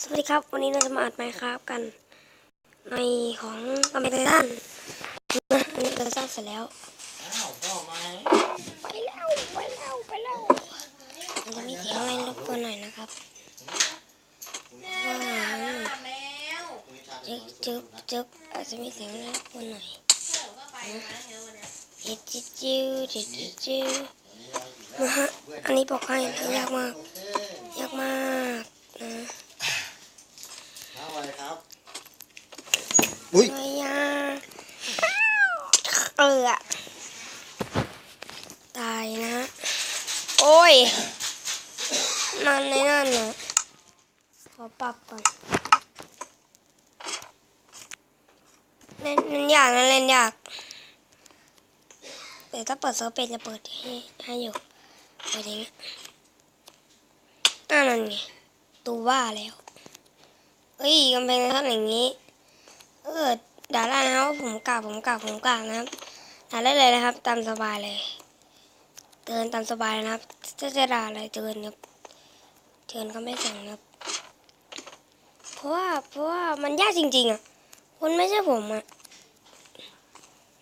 สวัสดีครับ วันนี้เราจะมาอัดไมค์ครับกัน ในของกำแพงไททันนะอันนี้เราสร้างเสร็จแล้วอ้าวพ่อมาไปแล้วไปแล้วไปแล้วมันจะมีเสียงอะไรรบกวนหน่อยนะครับว่าจึ๊บจึ๊บจึ๊บอาจจะมีเสียงอะไรรบกวนหน่อยจิ๊บจิ๊บจิ๊บจิ๊บจิ๊บจิ๊บนะฮะอันนี้บอกให้นะยากมากยากมากนะ เอาอะไรครับ อุ้ยไม่ยากเอออะตายนะ โอ้ยนั่นในนั่นนะขอปรับก่อนเล่นมันยากนะเล่นยากแต่ถ้าเปิดเซิร์ฟเป็นจะเปิดให้ให้อยู่เปิดอย่างเงี้ยอ่านั่นไงตูว่าแล้วเอ้ยกำแพงท่านอย่างนี้ เออด่าได้นะครับว่าผมกล่าวผมกล่าวผมกล่าวนะครับด่าได้เลยนะครับ ตามสบายเลย เตือนตามสบายนะครับถ้าจะด่าอะไรเตือนครับเตือนก็ไม่สั่งนะครับ เพราะว่าเพราะว่ามันยากจริง ๆอะคุณไม่ใช่ผมอะ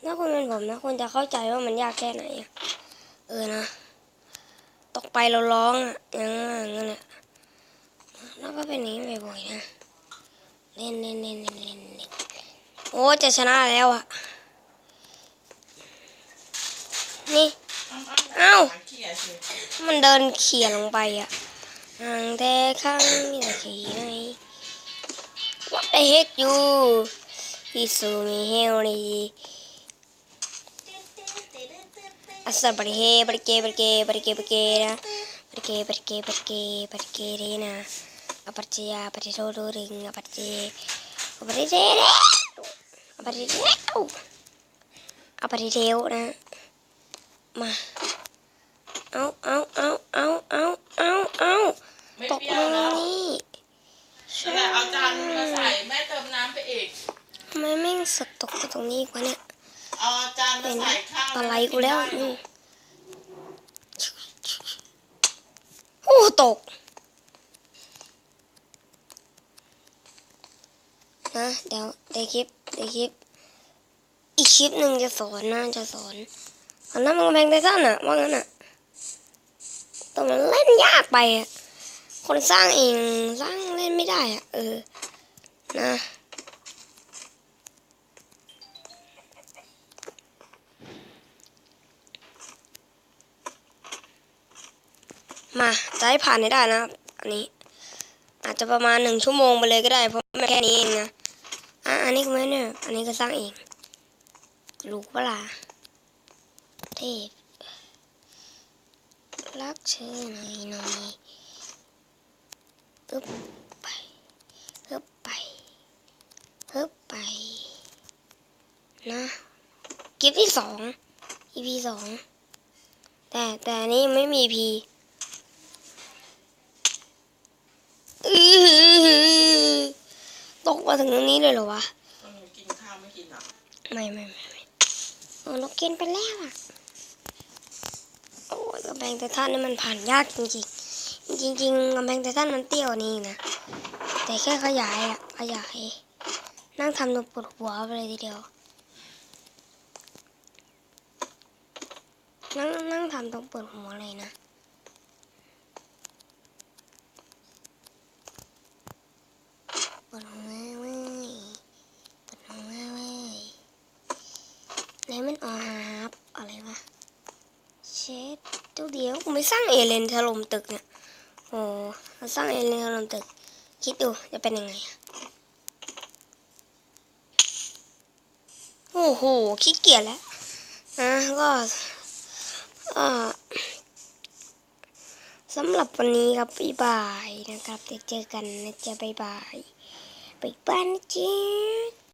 ถ้าคุณเป็นผมนะคุณจะเข้าใจว่ามันยากแค่ไหนอะเออนะตกไปเราร้องอะอย่างนั้นอย่างนั้นแหละแล้วก็เป็นอย่างนี้บ่อยๆนะเล่นเล่นเล่นเล่นเล่น อ้จะชนะแล้วอะ นี่เอ้ามันเดินเขี่ยลงไปอะห่างแต่ข้างมีแต่ขี่ใน What the heck you ฮิซูมิเฮลีอัสบริเฮบริเกบริเกบริเกบริเกนะบริเกบริเกบริเกบริเกเรนะอปัจจยาปฏิโทโดริงอปัจเจอปัจเจเร อปัจเจเรอปัจเจเรนะ มา เอาเอาเอาเอาเอาเอาเอาไม่ตกเปรี้ยมาวแล้วนี่นั่นแหละเอาจานมาใส่แม่เติมน้ำไปอีกทำไมแม่งสกตกมาตรงนี้อีกวะเนี่ยเอาจานมาเป็นใส่ข้างอะไรกูแล้วนี่โอ้ตกนะเดี๋ยวเดี๋ยวคลิป เดี๋ยวคลิป อีกคลิปหนึ่งจะสอนนะจะสอนสอนน้ำมันกำแพงไททันอะว่างั้นอะแต่มันเล่นยากไปอะคนสร้างเองสร้างเล่นไม่ได้อะเออ นะมาจะให้ผ่านให้ได้นะครับอันนี้ อาจจะประมาณหนึ่งชั่วโมงไปเลยก็ได้เพราะแค่นี้เองนะ อะอันนี้ก็ไม่เนี่ยอันนี้ก็สร้างเองรู้เวลาเทพรักเธอหน่อยหน่อยอึบไปอึบไปอึบไป นะคลิปที่สอง EP สอง แต่แต่นี้ไม่มี EP อื้อ ตกมาถึงตรงนี้เลยเหรอวะต้องกินข้าวไม่กินอะไม่ไม่ไม่ไม่โอ้เรากินไปแล้วอะโอ้ยกำแพงไททันนี่มันผ่านยากจริงๆจริงๆจริงๆกำแพงไททันมันเตี้ยวกว่านี้นะแต่แค่ขยายอะขยายนั่งทำจนปวดหัวไปเลยทีเดียวนั่งนั่งทำตรงปวดหัวเลยนะปวดหัวเว้ยปวดหัวเว้ย ไหนมันออครับอะไรวะ เช็ดเจ้าเดียวกูไม่สร้างเอเลนถล่มตึกเนี่ยโอ้เราสร้างเอเลนถล่มตึก คิดดูจะเป็นยังไง โอ้โหขี้เกียจแล้วนะก็สำหรับวันนี้ครับบ๊ายบายนะครับเดี๋ยวเจอกันนะจ๊ะบ๊ายบายไปบ้านนะจ๊ะ